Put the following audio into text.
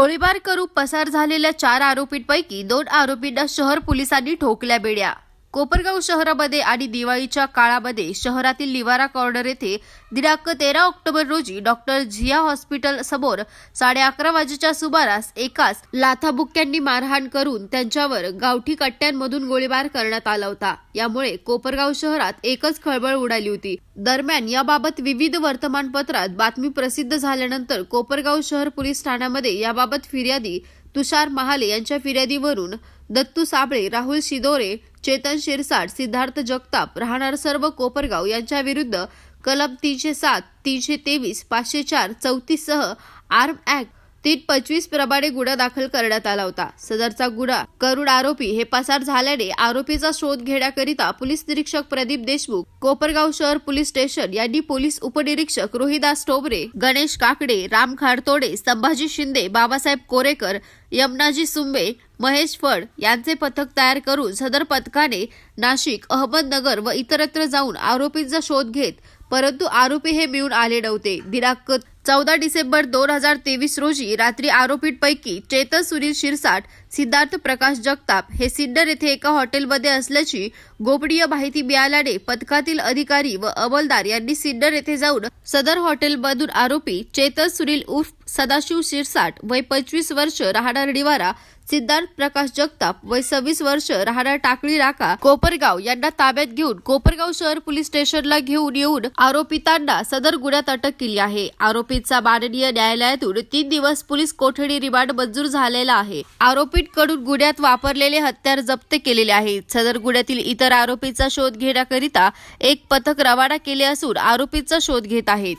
गोळीबार करू पसार झालेल्या चार आरोपींपैकी दोन आरोपींना शहर पोलिसांनी ठोकल्या बेड्या. कोपरगाव शहरामध्ये आणि दिवाळीच्या काळामध्ये शहरातील निवारा कॉर्नर येथे दिनांक तेरा ऑक्टोबर रोजी डॉक्टर झिया हॉस्पिटल समोर साडे अकरा वाजेच्या सुमारास एकाच लाथाबुक्क्यांनी मारहाण करून त्यांच्यावर गावठी कट्ट्यांमधून गोळीबार करण्यात आला होता. यामुळे कोपरगाव शहरात एकच खळबळ उडाली होती. दरम्यान याबाबत विविध वर्तमानपत्रात बातमी प्रसिद्ध झाल्यानंतर कोपरगाव शहर पोलीस ठाण्यामध्ये याबाबत फिर्यादी तुषार महाले यांच्या फिर्यादीवरून दत्तू साबळे राहुल शिदोरे चेतन शिरसाट सिद्धार्थ जगताप राहणार सर्व कोपरगाव यांच्याविरुद्ध कलम तीनशे सात तीनशे तेवीस पाचशे चार चौतीससह आर्म ॲक्ट तीन पंचवीस प्रमाणे गुन्हा दाखल करण्यात आला होता. सदरचा गुन्हा करुण आरोपी हे पसार झाल्याने आरोपीचा शोध घेण्याकरिता पोलीस निरीक्षक प्रदीप देशमुख कोपरगाव शहर पोलीस स्टेशन यांनी पोलीस उपनिरीक्षक रोहिदास टोबरे गणेश काकडे राम खाडतोडे संभाजी शिंदे बाबासाहेब कोरेकर यमनाजी सुंबे महेश फड यांचे पथक तयार करून सदर पथकाने नाशिक अहमदनगर व इतरत्र जाऊन आरोपींचा शोध घेत परंतु आरोपी हे मिळून आले नव्हते. दिनांक चौदा डिसेंबर दोन हजार तेवीस रोजी रात्री आरोपींपैकी चेतन सुनील शिरसाट सिद्धार्थ प्रकाश जगताप हे सिन्नर येथे एका हॉटेलमध्ये असल्याची गोपनीय माहिती मिळाल्याने पथकातील अधिकारी व अंमलदार यांनी सिन्नर येथे जाऊन सदर हॉटेलमधून आरोपी चेतन सुनील उर्फ सदाशिव शिरसाट वय पंचवीस वर्ष राहणार निवारा सिद्धार्थ प्रकाश जगताप वय सव्वीस वर्ष राहणार टाकळी राका कोपरगाव यांना ताब्यात घेऊन कोपरगाव शहर पोलीस स्टेशनला घेऊन येऊन आरोपितांना सदर गुन्ह्यात अटक केली आहे. आरोपी आरोपीचा माननीय न्यायालयातून तीन दिवस पोलीस कोठडी रिमांड मंजूर झालेला आहे. आरोपींकडून गुन्ह्यात वापरलेले हत्यार जप्त केलेले आहेत. सदर गुन्ह्यातील इतर आरोपीचा शोध घेण्याकरिता एक पथक रवाना केले असून आरोपींचा शोध घेत आहेत.